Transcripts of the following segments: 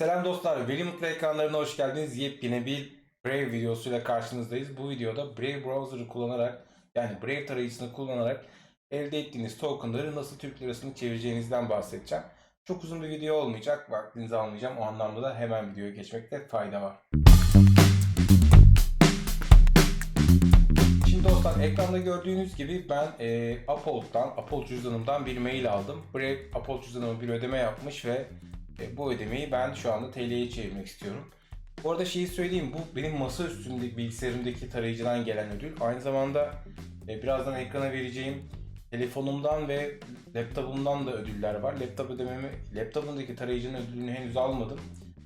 Selam dostlar, Veli Mutlu ekranlarına hoş geldiniz. Yepyeni bir Brave videosuyla karşınızdayız. Bu videoda Brave Browser'ı kullanarak yani Brave tarayıcısını kullanarak elde ettiğiniz tokenları nasıl Türk lirasını çevireceğinizden bahsedeceğim. Çok uzun bir video olmayacak, vaktinizi almayacağım. O anlamda da hemen videoya geçmekte fayda var. Şimdi dostlar ekranda gördüğünüz gibi ben e, Uphold'dan, Uphold cüzdanımdan bir mail aldım. Brave Uphold cüzdanıma bir ödeme yapmış ve bu ödemeyi ben şu anda TL'ye çevirmek istiyorum. Bu arada şeyi söyleyeyim, bu benim masa üstünde bilgisayarımdaki tarayıcıdan gelen ödül. Aynı zamanda e, birazdan ekrana vereceğim telefonumdan ve laptopumdan da ödüller var. Laptop ödememi, laptopumdaki tarayıcının ödülünü henüz almadım.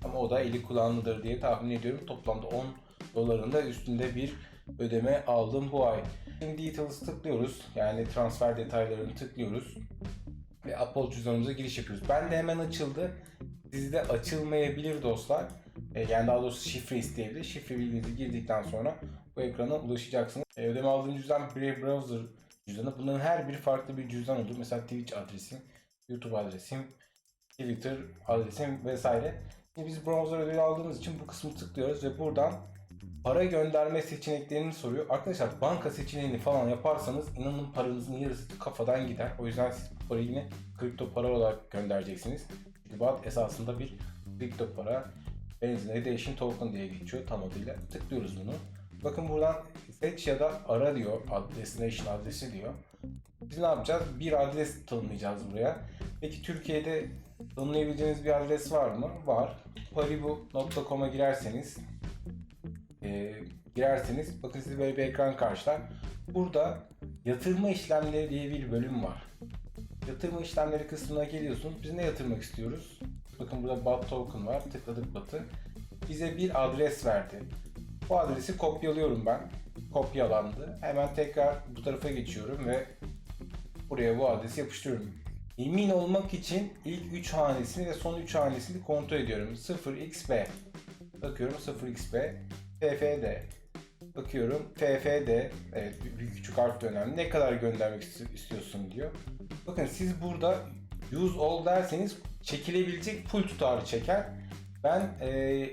Ama o da eli kulağındadır diye tahmin ediyorum. Toplamda 10 doların da üstünde bir ödeme aldım bu ay. Şimdi Details tıklıyoruz. Yani transfer detaylarını tıklıyoruz. Ve Apple cüzdanımıza giriş yapıyoruz. Ben de hemen açıldı. Sizde açılmayabilir dostlar. E, yani daha doğrusu şifre isteyebilir. Şifre bilginizi girdikten sonra bu ekrana ulaşacaksınız. E, ödeme aldığım cüzdan Brave Browser cüzdanı. Bunların her biri farklı bir cüzdan olur. Mesela Twitch adresim, YouTube adresim, Twitter adresim vesaire. Şimdi biz browser ödülü aldığımız için bu kısmı tıklıyoruz ve buradan para gönderme seçeneklerini soruyor. Arkadaşlar banka seçeneğini falan yaparsanız inanın paranızın yarısı kafadan gider. O yüzden siz parayı yine kripto para olarak göndereceksiniz. Çünkü BAT esasında bir kripto para. Benzin Edition Token diye geçiyor tam adıyla. Tıklıyoruz bunu. Bakın buradan seç ya da ara diyor. Destination adresi diyor. Biz ne yapacağız? Bir adres tanımlayacağız buraya. Peki Türkiye'de tanımlayabileceğiniz bir adres var mı? Var. Paribu.com'a girerseniz e, girerseniz bakın size böyle bir ekran karşılar. Burada yatırma işlemleri diye bir bölüm var. Yatırma işlemleri kısmına geliyorsunuz. Biz ne yatırmak istiyoruz? Bakın burada BAT token var. Tıkladık BAT'ı. Bize bir adres verdi. Bu adresi kopyalıyorum ben. Kopyalandı. Hemen tekrar bu tarafa geçiyorum ve buraya bu adresi yapıştırıyorum. Emin olmak için ilk 3 hanesini ve son 3 hanesini kontrol ediyorum. 0xb. Bakıyorum 0xb. FFD. Bakıyorum FFD. Evet büyük küçük harf de önemli. Ne kadar göndermek ist- istiyorsun diyor. Bakın siz burada use all derseniz çekilebilecek full tutarı çeker. Ben e,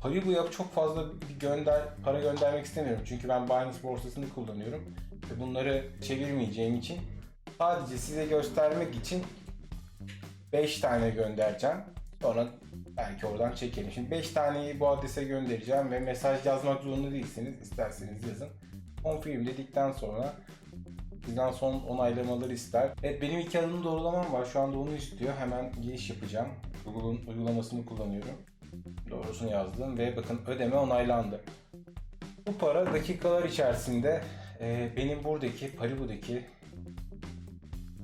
Paribu'ya çok fazla bir gönder para göndermek istemiyorum. Çünkü ben Binance borsasını kullanıyorum. Ve bunları çevirmeyeceğim için sadece size göstermek için 5 tane göndereceğim. Sonra belki oradan çekelim. Şimdi 5 taneyi bu adrese göndereceğim ve mesaj yazmak zorunda değilsiniz. İsterseniz yazın. Confirm dedikten sonra bizden son onaylamaları ister. Evet benim iki adımı doğrulamam var. Şu anda onu istiyor. Hemen giriş yapacağım. Google'un uygulamasını kullanıyorum. Doğrusunu yazdım ve bakın ödeme onaylandı. Bu para dakikalar içerisinde e, benim buradaki Paribu'daki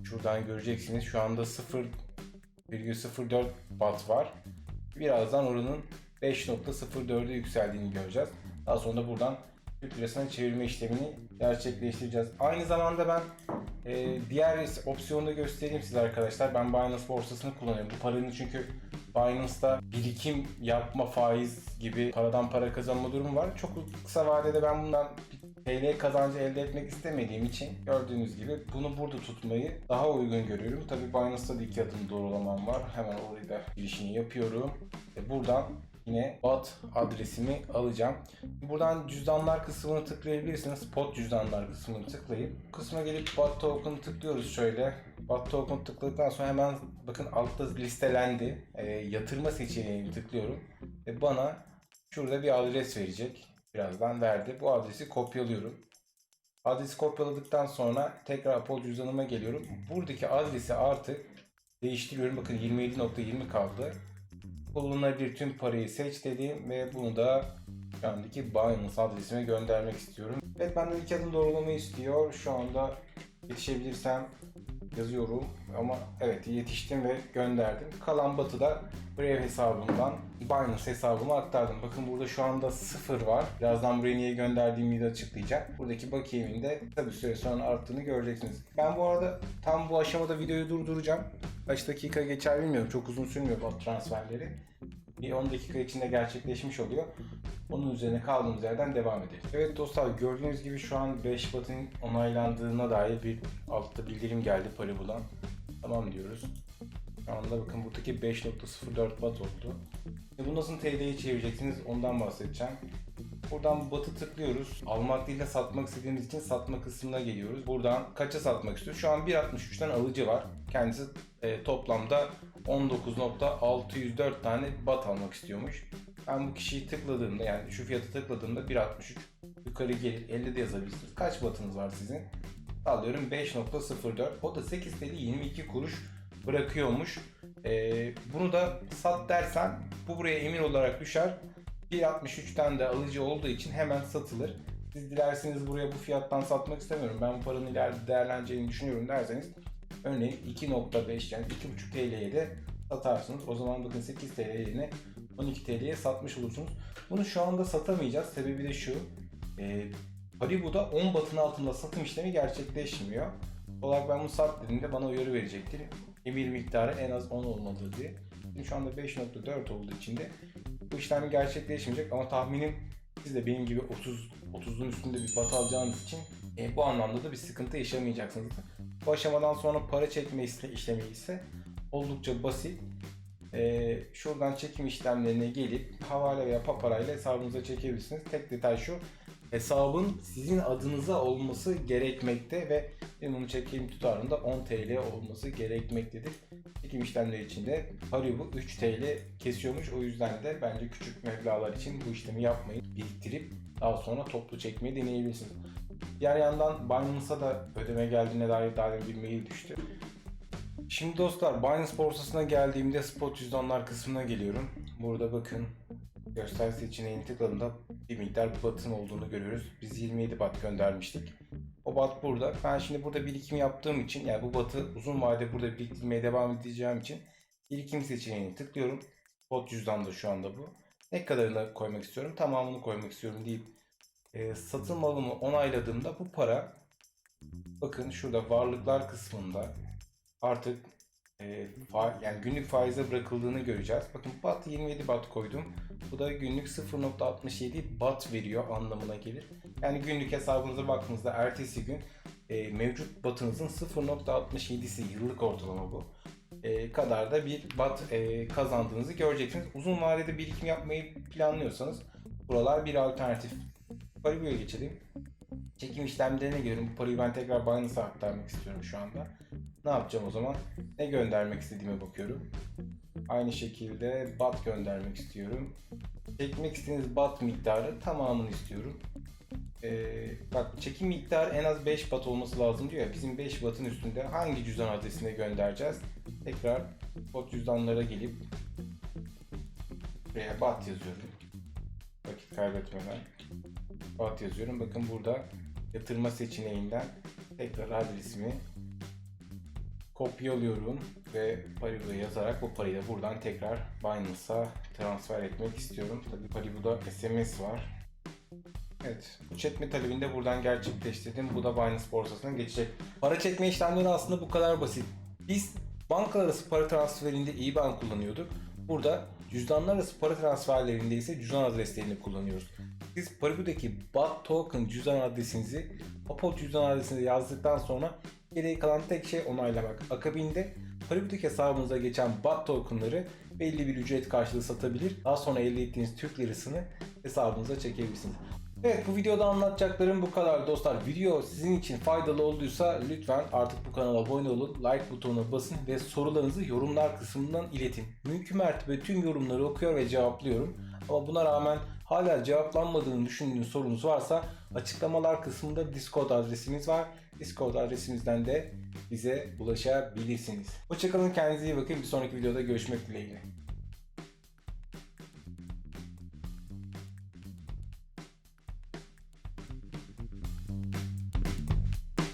şuradan göreceksiniz şu anda 0,04 watt var. Birazdan oranın 5.04'e yükseldiğini göreceğiz. Daha sonra da buradan Türk lirasına çevirme işlemini gerçekleştireceğiz. Aynı zamanda ben e, diğer opsiyonu da göstereyim size arkadaşlar. Ben Binance borsasını kullanıyorum. Bu paranın çünkü Binance'da birikim yapma faiz gibi paradan para kazanma durumu var. Çok kısa vadede ben bundan TL kazancı elde etmek istemediğim için gördüğünüz gibi bunu burada tutmayı daha uygun görüyorum. Tabi Binance'da da iki adım doğrulamam var. Hemen orayı da girişini yapıyorum. Ve buradan yine BAT adresimi alacağım. Buradan cüzdanlar kısmını tıklayabilirsiniz. Spot cüzdanlar kısmını tıklayıp kısma gelip BAT token tıklıyoruz şöyle. BAT token tıkladıktan sonra hemen bakın altta listelendi. E, yatırma seçeneğini tıklıyorum. Ve bana şurada bir adres verecek. Birazdan verdi. Bu adresi kopyalıyorum. Adresi kopyaladıktan sonra tekrar Apple cüzdanıma geliyorum. Buradaki adresi artık değiştiriyorum. Bakın 27.20 kaldı. Kullanılabilir tüm parayı seç dediğim ve bunu da şu andaki Binance adresime göndermek istiyorum. Evet benden iki adım doğrulamayı istiyor. Şu anda yetişebilirsem yazıyorum ama evet yetiştim ve gönderdim. Kalan batı da Brave hesabımdan Binance hesabıma aktardım. Bakın burada şu anda sıfır var. Birazdan buraya niye gönderdiğimi de açıklayacağım. Buradaki bakiyemin de kısa süre sonra arttığını göreceksiniz. Ben bu arada tam bu aşamada videoyu durduracağım. Kaç dakika geçer bilmiyorum. Çok uzun sürmüyor bu transferleri. Bir 10 dakika içinde gerçekleşmiş oluyor. Onun üzerine kaldığımız yerden devam ederiz. Evet dostlar gördüğünüz gibi şu an 5 batın onaylandığına dair bir altta bildirim geldi Paribu'dan. Tamam diyoruz. Şu anda bakın buradaki 5.04 watt oldu. bu nasıl TL'ye çevireceksiniz ondan bahsedeceğim. Buradan batı tıklıyoruz. Almak değil de satmak istediğimiz için satma kısmına geliyoruz. Buradan kaça satmak istiyor? Şu an 1.63'ten alıcı var. Kendisi e, toplamda 19.604 tane bat almak istiyormuş. Ben bu kişiyi tıkladığımda yani şu fiyatı tıkladığımda 1.63 yukarı gelir 50 de yazabilirsiniz. Kaç batınız var sizin? Alıyorum 5.04. O da 8 TL 22 kuruş bırakıyormuş. Ee, bunu da sat dersen bu buraya emir olarak düşer. 1.63'ten de alıcı olduğu için hemen satılır. Siz dilerseniz buraya bu fiyattan satmak istemiyorum. Ben bu paranın ileride değerleneceğini düşünüyorum derseniz örneğin 2.5 yani 2.5 TL'ye de satarsınız. O zaman bakın 8 TL yerine 12 TL'ye satmış olursunuz. Bunu şu anda satamayacağız. Sebebi de şu. E, Haribo'da 10 batın altında satım işlemi gerçekleşmiyor. Olarak ben bunu sat dediğimde bana uyarı verecektir. Emir miktarı en az 10 olmalı diye. Şimdi şu anda 5.4 olduğu için de bu işlem gerçekleşmeyecek ama tahminim siz de benim gibi 30 30'un üstünde bir bat alacağınız için e, bu anlamda da bir sıkıntı yaşamayacaksınız. Bu aşamadan sonra para çekme işlemi ise oldukça basit. E, şuradan çekim işlemlerine gelip havale veya paparayla hesabınıza çekebilirsiniz. Tek detay şu hesabın sizin adınıza olması gerekmekte ve benim bunu çekeyim tutarında 10 TL olması gerekmektedir. Çekim işlemleri için de Haribo 3 TL kesiyormuş. O yüzden de bence küçük meblağlar için bu işlemi yapmayın. Biriktirip daha sonra toplu çekmeyi deneyebilirsiniz. Diğer yandan Binance'a da ödeme geldiğine dair daha bir mail düştü. Şimdi dostlar Binance borsasına geldiğimde spot cüzdanlar kısmına geliyorum. Burada bakın göster seçeneğini tıkladığımda bir miktar batın olduğunu görüyoruz. Biz 27 bat göndermiştik. O bat burada. Ben şimdi burada birikim yaptığım için yani bu batı uzun vade burada biriktirmeye devam edeceğim için birikim seçeneğini tıklıyorum. Bot cüzdanda şu anda bu. Ne kadarını koymak istiyorum? Tamamını koymak istiyorum deyip e, satın alımı onayladığımda bu para bakın şurada varlıklar kısmında artık e, fa, yani günlük faize bırakıldığını göreceğiz. Bakın BAT 27 BAT koydum. Bu da günlük 0.67 BAT veriyor anlamına gelir. Yani günlük hesabınıza baktığınızda ertesi gün e, mevcut BAT'ınızın 0.67'si yıllık ortalama bu. E, kadar da bir BAT e, kazandığınızı göreceksiniz. Uzun vadede birikim yapmayı planlıyorsanız buralar bir alternatif. Paribu'ya geçelim. Çekim işlemlerine göre bu parayı ben tekrar Binance'a aktarmak istiyorum şu anda. Ne yapacağım o zaman? Ne göndermek istediğime bakıyorum. Aynı şekilde bat göndermek istiyorum. Çekmek istediğiniz bat miktarı tamamını istiyorum. Ee, bak çekim miktarı en az 5 bat olması lazım diyor ya. Bizim 5 batın üstünde hangi cüzdan adresine göndereceğiz? Tekrar bot cüzdanlara gelip buraya bat yazıyorum. Vakit kaybetmeden bat yazıyorum. Bakın burada yatırma seçeneğinden tekrar adresimi kopyalıyorum ve Paribu'da yazarak bu parayı da buradan tekrar Binance'a transfer etmek istiyorum. Tabii Paribu'da SMS var. Evet, bu çekme talebini de buradan gerçekleştirdim. Bu da Binance borsasına geçecek. Para çekme işlemleri aslında bu kadar basit. Biz bankalar arası para transferinde IBAN kullanıyorduk. Burada cüzdanlar arası para transferlerinde ise cüzdan adreslerini kullanıyoruz. Siz Paribu'daki BAT token cüzdan adresinizi Apple cüzdan adresinize yazdıktan sonra Geriye kalan tek şey onaylamak. Akabinde Paribu'daki hesabınıza geçen BAT tokenları belli bir ücret karşılığı satabilir. Daha sonra elde ettiğiniz Türk lirasını hesabınıza çekebilirsiniz. Evet bu videoda anlatacaklarım bu kadar dostlar. Video sizin için faydalı olduysa lütfen artık bu kanala abone olun, like butonuna basın ve sorularınızı yorumlar kısmından iletin. Mümkün mertebe tüm yorumları okuyor ve cevaplıyorum. Ama buna rağmen hala cevaplanmadığını düşündüğünüz sorunuz varsa açıklamalar kısmında Discord adresimiz var. Discord adresimizden de bize ulaşabilirsiniz. Hoşçakalın kendinize iyi bakın. Bir sonraki videoda görüşmek dileğiyle.